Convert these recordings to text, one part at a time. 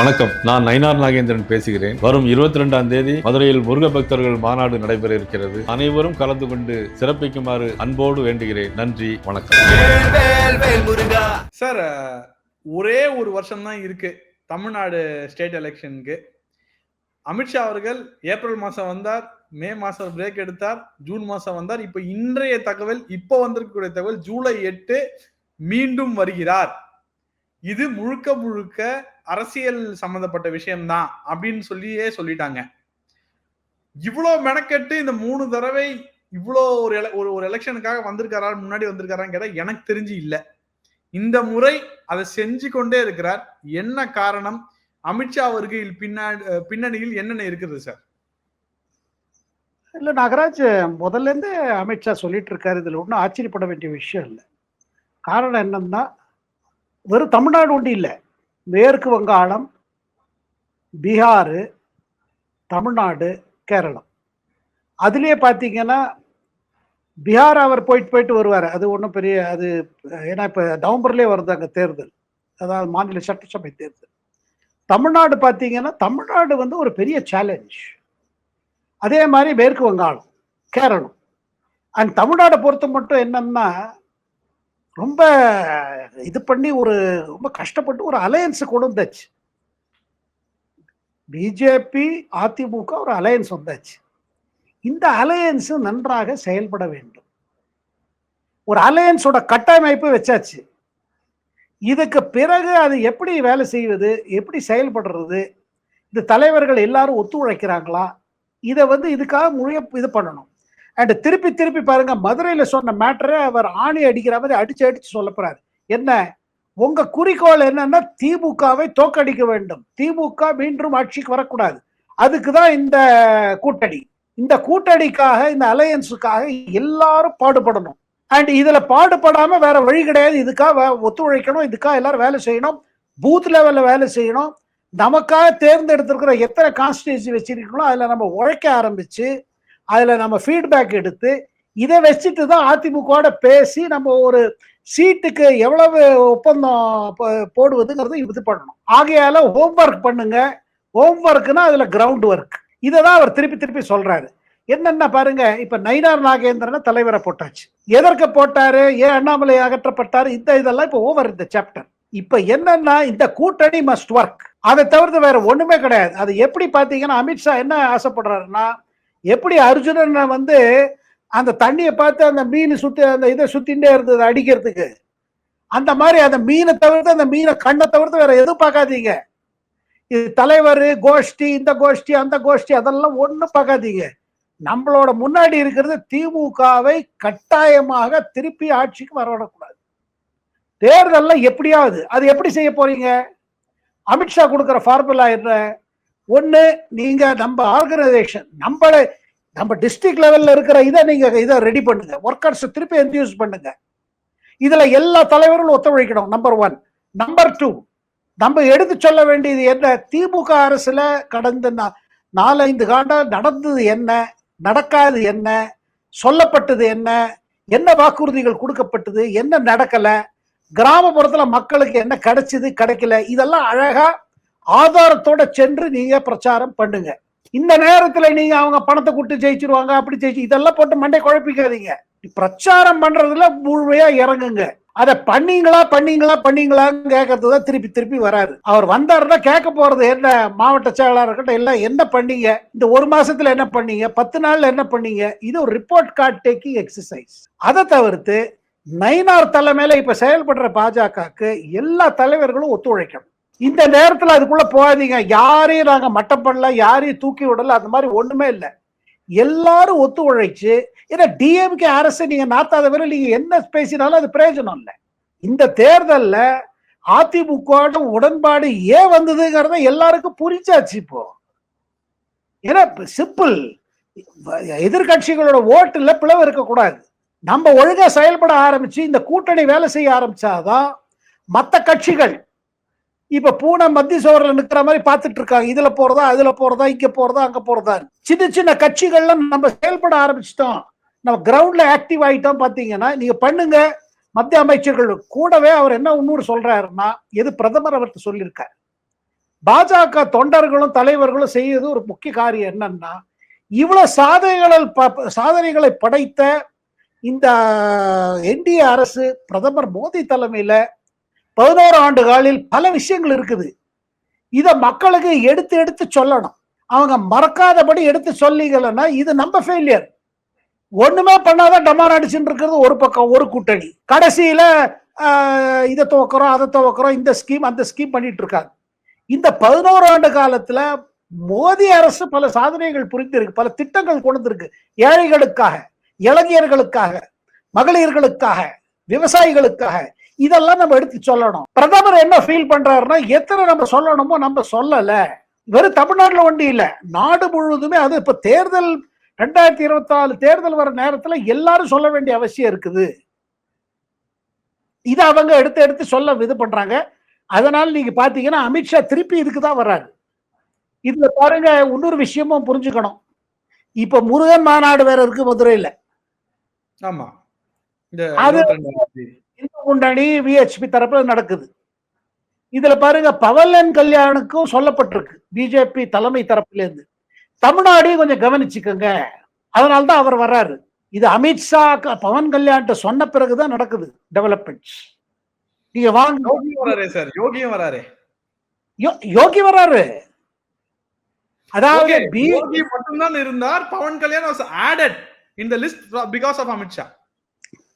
வணக்கம். நான் நயினார் நாகேந்திரன் பேசுகிறேன். வரும் இருபத்தி ரெண்டாம் தேதி மதுரையில் முருக பக்தர்கள் மாநாடு நடைபெற இருக்கிறது. அனைவரும் கலந்து கொண்டு சிறப்பிக்குமாறு அன்போடு வேண்டுகிறேன். நன்றி வணக்கம். வேல் வேல் முருகா. சார் ஒரே ஒரு வருஷம் தான் இருக்கு தமிழ்நாடு ஸ்டேட் எலெக்ஷனுக்கு. அமித்ஷா அவர்கள் ஏப்ரல் மாசம் வந்தார் மே மாசம் பிரேக் எடுத்தார் ஜூன் மாசம் வந்தார். இப்ப இன்றைய தகவல் இப்போ வந்திருக்கக்கூடிய தகவல் ஜூலை எட்டு மீண்டும் வருகிறார். இது முழுக்க முழுக்க அரசியல் சம்பந்தப்பட்ட விஷயம்தான் அப்படின்னு சொல்லியே சொல்லிட்டாங்க. இவ்வளோ மெனக்கெட்டு இந்த மூணு தடவை இவ்வளோ ஒரு ஒரு ஒரு எலெக்ஷனுக்காக வந்திருக்காரா முன்னாடி வந்திருக்காரான்னு கேட்டால் எனக்கு தெரிஞ்சு இல்லை. இந்த முறை அதை செஞ்சு கொண்டே இருக்கிறார். என்ன காரணம்? அமித்ஷா வருகையில் பின்னாடி பின்னணியில் என்னென்ன இருக்குது சார்? இல்லை நாகராஜ் முதல்ல இருந்தே அமித்ஷா சொல்லிட்டு இருக்காரு. இதில் ஒன்றும் ஆச்சரியப்பட வேண்டிய விஷயம் இல்லை. காரணம் என்னன்னா வெறும் தமிழ்நாடு ஒன்று இல்லை. மேற்கு வங்காளம் பீகார் தமிழ்நாடு கேரளம். அதுலேயே பார்த்தீங்கன்னா பீகார் அவர் போயிட்டு போயிட்டு வருவார். அது ஒன்றும் பெரிய அது ஏன்னா இப்போ நவம்பர்லேயே வருது அங்கே தேர்தல். அதாவது மாநில சட்டசபை தேர்தல். தமிழ்நாடு பார்த்தீங்கன்னா தமிழ்நாடு வந்து ஒரு பெரிய சேலஞ்ச் அதே மாதிரி மேற்கு வங்காளம் கேரளம். அண்ட் தமிழ்நாடை பொறுத்த மட்டும் என்னன்னா ரொம்ப இது பண்ணி ஒரு ரொம்ப கஷ்டப்பட்டு ஒரு அலையன்ஸ் கொண்டு வந்தாச்சு. பிஜேபி அதிமுக ஒரு அலையன்ஸ் வந்தாச்சு. இந்த அலையன்ஸ் நன்றாக செயல்பட வேண்டும். ஒரு அலையன்ஸோட கட்டமைப்பு வச்சாச்சு. இதுக்கு பிறகு அது எப்படி வேலை செய்வது எப்படி செயல்படுறது இந்த தலைவர்கள் எல்லாரும் ஒத்துழைக்கிறாங்களா இதை வந்து இதுக்காக முழு இது பண்ணணும். அண்ட் திருப்பி திருப்பி பாருங்க மதுரையில் சொன்ன மேட்டரை அவர் ஆணி அடிக்கிற மாதிரி அடிச்சு அடிச்சு சொல்ல போறாரு. என்ன? உங்க குறிக்கோள் என்னன்னா திமுகவை தோக்கடிக்க வேண்டும். திமுக மீண்டும் ஆட்சிக்கு வரக்கூடாது. அதுக்கு தான் இந்த கூட்டணி. இந்த கூட்டணிக்காக இந்த அலையன்ஸுக்காக எல்லாரும் பாடுபடணும். அண்ட் இதுல பாடுபடாம வேற வழி கிடையாது. இதுக்காக ஒத்துழைக்கணும். இதுக்காக எல்லாரும் வேலை செய்யணும். பூத் லெவல்ல வேலை செய்யணும். நமக்காக தேர்ந்தெடுத்திருக்கிற எத்தனை கான்ஸ்டியூன்சி வச்சிருக்கீங்களோ அதுல நம்ம உழைக்க ஆரம்பிச்சு அதில் நம்ம ஃபீட்பேக் எடுத்து இதை வச்சுட்டு தான் அதிமுகவோட பேசி நம்ம ஒரு சீட்டுக்கு எவ்வளவு ஒப்பந்தம் போ- போடுவதுங்கிறத இது பண்ணணும். ஆகையால ஹோம்ஒர்க் பண்ணுங்க. ஹோம்ஒர்க்னா அதுல கிரவுண்ட் ஒர்க் இதை தான் அவர் திருப்பி திருப்பி சொல்றாரு. என்னென்ன பாருங்க இப்ப நயினார் நாகேந்திரனை தலைவரை போட்டாச்சு. எதற்கு போட்டாரு? ஏன் அண்ணாமலை அகற்றப்பட்டாரு? இந்த இதெல்லாம் இப்ப ஓவர் இந்த சாப்டர் இப்ப என்னன்னா இந்த கூட்டணி மஸ்ட் ஒர்க் அதை தவிர்த்து வேற ஒண்ணுமே கிடையாது. அது எப்படி பாத்தீங்கன்னா அமித்ஷா என்ன ஆசைப்படுறாருன்னா எப்படி அர்ஜுனனை வந்து அந்த தண்ணியை பார்த்து அந்த மீன் சுத்தி அந்த இதை சுத்திண்டே இருந்தது அடிக்கிறதுக்கு? அந்த மாதிரி அந்த மீனை தவிர்த்து அந்த மீனை கண்ணை தவிர்த்து வேற எதுவும் பார்க்காதீங்க. இது தலைவர் கோஷ்டி இந்த கோஷ்டி அந்த கோஷ்டி அதெல்லாம் ஒன்றும் பார்க்காதீங்க. நம்மளோட முன்னாடி இருக்கிறது திமுகவை கட்டாயமாக திருப்பி ஆட்சிக்கு வரவிடக்கூடாது. தேர்தல்ல எப்படியாவது அது எப்படி செய்ய போறீங்க? அமித்ஷா கொடுக்குற ஃபார்முலா என்ன? ஒன்று நீங்க நம்ம ஆர்கனைசேஷன் நம்மள நம்ம டிஸ்ட்ரிக்ட் லெவல்ல இருக்கிற இதை நீங்க இதை ரெடி பண்ணுங்க. ஒர்க்கர்ஸ் திருப்பி என்டியூஸ் பண்ணுங்க. இதுல எல்லா தலைவர்களும் ஒத்துழைக்கணும் நம்பர் ஒன் நம்பர் டூ நம்ம எடுத்து சொல்ல வேண்டியது என்ன? திமுக அரசுல கடந்த நா- நாலைந்து காண்டா நடந்தது என்ன? நடக்காது என்ன? சொல்லப்பட்டது என்ன? என்ன வாக்குறுதிகள் கொடுக்கப்பட்டது? என்ன நடக்கல? கிராமப்புறத்துல மக்களுக்கு என்ன கிடைச்சது கிடைக்கல? இதெல்லாம் அழகா ஆதாரத்தோட சென்று நீங்க பிரச்சாரம் பண்ணுங்க. இந்த நேரத்துல நீங்க அவங்க பணத்தை கொடுத்து ஜெயிச்சிருவாங்க அப்படி ஜெயிச்சு இதெல்லாம் போட்டு மண்டை குழப்பிக்காதீங்க. பிரச்சாரம் பண்றதுல முழுமையா இறங்குங்க. அதை பண்ணீங்களா பண்ணீங்களா பண்ணீங்களான்னு கேட்கறது தான் திருப்பி திருப்பி வராது. அவர் வந்தாருன்னா கேட்க போறது என்ன? மாவட்ட செயலாளர் இருக்கட்டும் எல்லாம் என்ன பண்ணீங்க? இந்த ஒரு மாசத்துல என்ன பண்ணீங்க? பத்து நாள்ல என்ன பண்ணீங்க? இது ஒரு ரிப்போர்ட் கார்டு டேக்கிங் எக்ஸசைஸ் அதை தவிர்த்து நயினார் தலைமையில இப்ப செயல்படுற பாஜகவுக்கு எல்லா தலைவர்களும் ஒத்துழைக்கணும். இந்த நேரத்துல அதுக்குள்ள போகாதீங்க. யாரையும் நாங்க மட்டம் பண்ணல யாரையும் தூக்கி விடல அந்த மாதிரி ஒண்ணுமே இல்லை. எல்லாரும் ஒத்து உழைச்சு ஏன்னா டிஎம்கே அரசு நீங்க நாத்தாத வரை நீங்க என்ன பேசினாலும் அது பிரயோஜனம் இல்லை. இந்த தேர்தல்ல அதிமுக உடன்பாடு ஏன் வந்ததுங்கிறத எல்லாருக்கும் புரிஞ்சாச்சு இப்போ. ஏன்னா சிம்பிள். எதிர்கட்சிகளோட ஓட்டுல பிளவு இருக்கக்கூடாது. நம்ம ஒழுங்கா செயல்பட ஆரம்பிச்சு இந்த கூட்டணி வேலை செய்ய ஆரம்பிச்சாதான் மத்த கட்சிகள் இப்ப பூனை மத்திய சோரில் நிக்கிற மாதிரி பார்த்துட்டு இருக்காங்க. இதுல போறதா அதுல போறதா இங்க போறதா அங்க போறதா. சின்ன சின்ன கட்சிகள்ல நம்ம செயல்பட ஆரம்பிச்சிட்டோம். நம்ம கிரவுண்ட்ல ஆக்டிவ் ஆயிட்டோம் பாத்தீங்கன்னா நீங்க பண்ணுங்க. மத்திய அமைச்சர்கள் கூடவே அவர் என்ன இன்னொரு சொல்றாருன்னா எது பிரதமர் அவர்கிட்ட சொல்லியிருக்காரு. பாஜக தொண்டர்களும் தலைவர்களும் செய்யறது ஒரு முக்கிய காரியம் என்னன்னா இவ்வளவு சாதனைகளை ப- சாதனைகளை படைத்த இந்த என்டிஏ அரசு பிரதமர் மோடி தலைமையில பதினோரு ஆண்டு காலில் பல விஷயங்கள் இருக்குது. இதை மக்களுக்கு எடுத்து எடுத்து சொல்லணும். அவங்க மறக்காதபடி எடுத்து சொல்லிக்கலன்னா இது நம்ம ஃபெயிலியர் ஒண்ணுமே பண்ணாதான் டமார் அடிச்சுட்டு இருக்கிறது ஒரு பக்கம் ஒரு கூட்டணி. கடைசியில இதை துவக்கிறோம் அதை துவக்கிறோம் இந்த ஸ்கீம் அந்த ஸ்கீம் பண்ணிட்டு இருக்காங்க இந்த பதினோரு ஆண்டு காலத்துல மோதி அரசு பல சாதனைகள் புரிந்திருக்கு பல திட்டங்கள் கொண்டு ஏழைகளுக்காக இளைஞர்களுக்காக மகளிர்களுக்காக விவசாயிகளுக்காக இதெல்லாம் நம்ம எடுத்து சொல்லணும். பிரதமர் என்ன ஃபீல் பண்றாருன்னா எத்தனை நம்ம சொல்லணுமோ நம்ம சொல்லல. வெறும் தமிழ்நாட்டுல ஒண்டி இல்ல. நாடு முழுவதுமே அது இப்ப தேர்தல் ரெண்டாயிரத்தி இருபத்தி நாலு தேர்தல் வர நேரத்துல எல்லாரும் சொல்ல வேண்டிய அவசியம் இருக்குது. இதை அவங்க எடுத்து எடுத்து சொல்ல இது பண்றாங்க. அதனால நீங்க பாத்தீங்கன்னா அமித்ஷா திருப்பி இதுக்கு தான் வர்றாரு. இதுல பாருங்க இன்னொரு விஷயமும் புரிஞ்சுக்கணும். இப்ப முருகன் மாநாடு வேற இருக்கு மதுரையில. ஆமா. அது- 22ஆம் தேதி. இந்து முன்னணி விஹெச்பி தரப்புல நடக்குது. இதுல பாருங்க பவன்லன் கல்யாணுக்கும் சொல்லப்பட்டிருக்கு பிஜேபி தலைமை தரப்புல இருந்து தமிழ்நாடையும் கொஞ்சம் கவனிச்சுக்கோங்க. அதனால தான் அவர் வர்றாரு. இது அமித்ஷா பவன் கல்யாண்ட்ட சொன்ன பிறகுதான் நடக்குது டெவலப்மெண்ட்ஸ் நீங்க வாங்க. யோகியும் வராரே சார் யோகியும் வராரே. யோகி வர்றாரு அதாவது பி- யோகி மட்டும்தான் இருந்தார் Pawan Kalyan was added in the list because of Amit Shah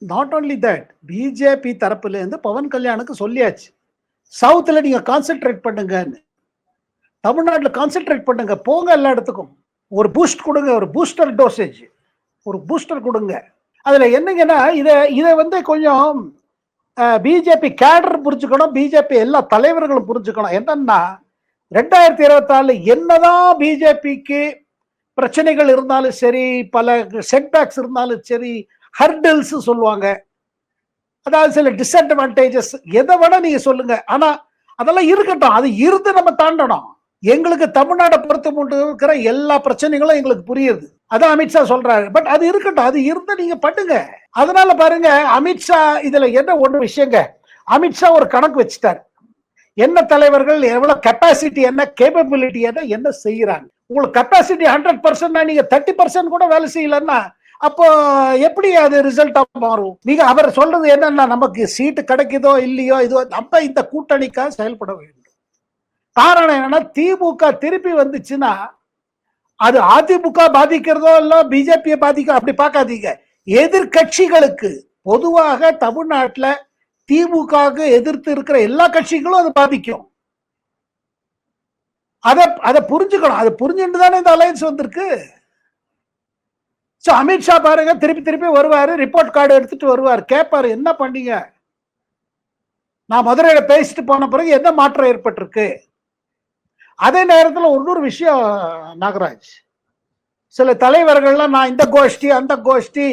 not only that BJP தரப்புல இருந்து பவன் கல்யாணுக்கு சொல்லியாச்சு. சவுத்தில் நீங்கள் கான்சென்ட்ரேட் பண்ணுங்கன்னு. தமிழ்நாட்டில் கான்சென்ட்ரேட் பண்ணுங்க போங்க எல்லா இடத்துக்கும். ஒரு பூஸ்ட் கொடுங்க ஒரு பூஸ்டர் டோசேஜ் ஒரு பூஸ்டர் கொடுங்க. அதில் என்னங்கன்னா இதை இதை வந்து கொஞ்சம் பிஜேபி கேடர் புரிஞ்சுக்கணும் பிஜேபி எல்லா தலைவர்களும் புரிஞ்சுக்கணும். என்னன்னா ரெண்டாயிரத்தி இருபத்தாலு என்னதான் பிஜேபிக்கு பிரச்சனைகள் இருந்தாலும் சரி பல செட்பேக்ஸ் இருந்தாலும் சரி ஹர்டல்ஸ் சொல்லுவாங்க. அதாவது சில டிஸ்அட்வான்டேஜஸ் எதை வேணால் நீங்க சொல்லுங்க. ஆனா அதெல்லாம் இருக்கட்டும். அது இருந்து நம்ம தாண்டணும். எங்களுக்கு தமிழ்நாடை பொறுத்த மட்டும் இருக்கிற எல்லா பிரச்சனைகளும் எங்களுக்கு புரியுது. அதான் அமித்ஷா சொல்றாரு. பட் அது இருக்கட்டும். அது இருந்து நீங்க பண்ணுங்க. அதனால பாருங்க அமித்ஷா இதுல என்ன ஒன்று விஷயங்க? அமித்ஷா ஒரு கணக்கு வச்சுட்டார். என்ன தலைவர்கள் எவ்வளவு கெப்பாசிட்டி என்ன கேப்பபிலிட்டி என்ன என்ன செய்யறாங்க? உங்களுக்கு கெப்பாசிட்டி ஹண்ட்ரட் பர்சன்ட் நீங்க தேர்ட்டி பர்சன்ட் கூட வேலை செய்யலன்னா அப்போ எப்படி அது ரிசல்ட்டா மாறும்? நீங்க அவர் சொல்றது என்னன்னா நமக்கு சீட்டு கிடைக்குதோ இல்லையோ இதோ நம்ம இந்த கூட்டணிக்காக செயல்பட வேண்டும். காரணம் என்னன்னா திமுக திருப்பி வந்துச்சுன்னா அது அதிமுக பாதிக்கிறதோ இல்லை பிஜேபியை பாதிக்க அப்படி பார்க்காதீங்க. எதிர்கட்சிகளுக்கு பொதுவாக தமிழ்நாட்டுல திமுகவுக்கு எதிர்த்து இருக்கிற எல்லா கட்சிகளும் அது பாதிக்கும். அதை அதை புரிஞ்சுக்கணும். அதை புரிஞ்சுட்டு தானே இந்த அலையன்ஸ் வந்திருக்கு? ஸோ அமித்ஷா பாருங்க திருப்பி திருப்பி வருவார் ரிப்போர்ட் கார்டு எடுத்துட்டு வருவார். கேட்பார் என்ன பண்ணீங்க? நான் மதுரையில் பேசிட்டு போன பிறகு என்ன மாற்றம் ஏற்பட்டிருக்கு? அதே நேரத்தில் இன்னொரு விஷயம் நாகராஜ். சில தலைவர்கள்லாம் நான் இந்த கோஷ்டி அந்த கோஷ்டி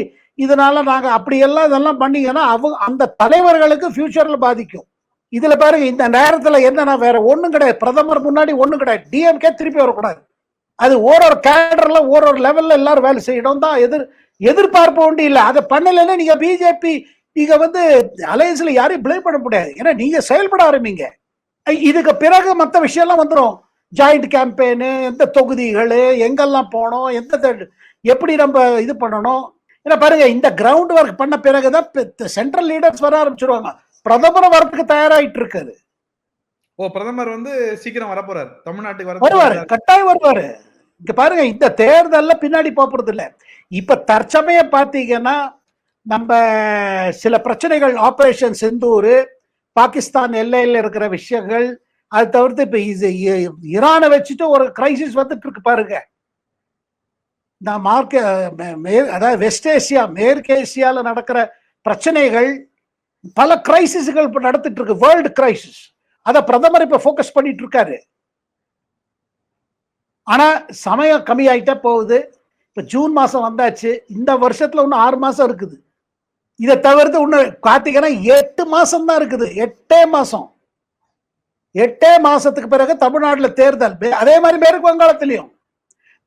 இதனால நாங்கள் அப்படியெல்லாம் இதெல்லாம் பண்ணீங்கன்னா அவங்க அந்த தலைவர்களுக்கு ஃபியூச்சரில் பாதிக்கும். இதில் பாருங்க இந்த நேரத்தில் என்னன்னா வேற ஒன்றும் கிடையாது. பிரதமர் முன்னாடி ஒன்றும் கிடையாது. டிஎம்கே திருப்பி வரக்கூடாது. அது ஓரொரு கேடர்ல ஓரொரு லெவல்ல எல்லாரும் வேலை செய்யணும் தான் எதிர் எதிர்பார்ப்பு வேண்டிய இல்லை. அதை பண்ணலைன்னா நீங்க பிஜேபி நீங்க வந்து அலையன்ஸ்ல யாரையும் பிளேம் பண்ண முடியாது. ஏன்னா நீங்க செயல்பட ஆரம்பிங்க. இதுக்கு பிறகு மற்ற விஷயம்லாம் வந்துடும் ஜாயிண்ட் கேம்பெயின் எந்த தொகுதிகள் எங்கெல்லாம் போனோம் எந்த த- எப்படி நம்ம இது பண்ணணும். ஏன்னா பாருங்க இந்த கிரவுண்ட் ஒர்க் பண்ண பிறகுதான் சென்ட்ரல் லீடர்ஸ் வர ஆரம்பிச்சிருவாங்க. பிரதமர் வரத்துக்கு தயாராகிட்டு இருக்குது ஓ பிரதமர் வந்து சீக்கிரம் வரப்போறாரு. தமிழ்நாட்டுக்கு வருவாரு வர கட்டாயம் வருவாரு. இங்க பாருங்க இந்த தேர்தல்ல பின்னாடி போறது இல்ல. இப்ப தற்சமயம் பாத்தீங்கன்னா நம்ம சில பிரச்சனைகள் ஆபரேஷன் செந்தூர் பாகிஸ்தான் எல்லையில இருக்கிற விஷயங்கள் அது தவிர்த்து இப்ப ஈரானை வச்சுட்டு ஒரு கிரைசிஸ் வந்துட்டு இருக்கு பாருங்க. இந்த மார்க்க அதாவது வெஸ்ட் ஏசியா மேற்கு ஏசியால நடக்கிற பிரச்சனைகள் பல கிரைசிஸ்கள் இப்ப நடத்திட்டு இருக்கு வேர்ல்டு கிரைசிஸ் அதை பிரதமர் இப்ப ஃபோக்கஸ் பண்ணிட்டு இருக்காரு ஆனா சமயம் கம்மியாயிட்டே போகுது. இப்ப ஜூன் மாசம் வந்தாச்சு. இந்த வருஷத்துல இன்னும் ஆறு மாசம் இருக்குது. இதை தவிர்த்து இன்னும் பாத்தீங்கன்னா எட்டு மாசம் தான் இருக்குது. எட்டே மாசம். எட்டே மாசத்துக்கு பிறகு தமிழ்நாட்டில் தேர்தல். அதே மாதிரி மேற்கு வங்காளத்திலையும்.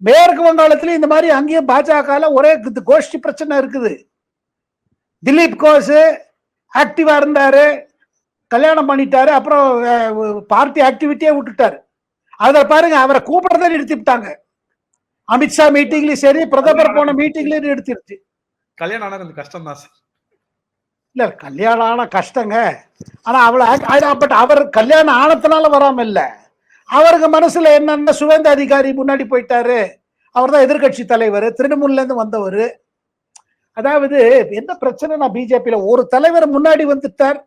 மேற்கு வங்காளத்திலையும் இந்த மாதிரி அங்கேயும் பாஜக ஒரே கோஷ்டி பிரச்சனை இருக்குது. திலீப் கோஷ் ஆக்டிவா இருந்தாரு. கல்யாணம் பண்ணிட்டாரு அப்புறம் பார்ட்டி ஆக்டிவிட்டியே விட்டுட்டாரு. அதுல பாருங்க அவரை கூப்பிடுறதை நிறுத்திவிட்டாங்க அமித்ஷா மீட்டிங்லயும் சரி பிரதமர் போன மீட்டிங்லயும் நிறுத்திருச்சு. கல்யாணம் ஆனா கொஞ்சம் கஷ்டம் தான் சார். இல்ல கல்யாணம் ஆன கஷ்டங்க. ஆனா அவளை பட் அவர் கல்யாணம் ஆனதுனால வராம இல்ல. அவருக்கு மனசுல என்னன்னா சுவேந்த அதிகாரி முன்னாடி போயிட்டாரு அவர் தான் எதிர்கட்சி தலைவர் திரிணாமுல்ல இருந்து வந்தவர். அதாவது என்ன பிரச்சனைனா பிஜேபியில ஒரு தலைவர் முன்னாடி வந்துட்டார்.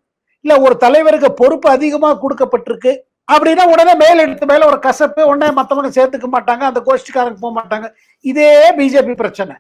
இல்ல ஒரு தலைவருக்கு பொறுப்பு அதிகமா கொடுக்கப்பட்டிருக்கு அப்படின்னா உடனே மேல் எடுத்து மேல ஒரு கசப்பு உடனே மற்றவங்க சேர்த்துக்க மாட்டாங்க அந்த கோஷ்டிக்காரங்க போக மாட்டாங்க. இதே பிஜேபி பிரச்சனை.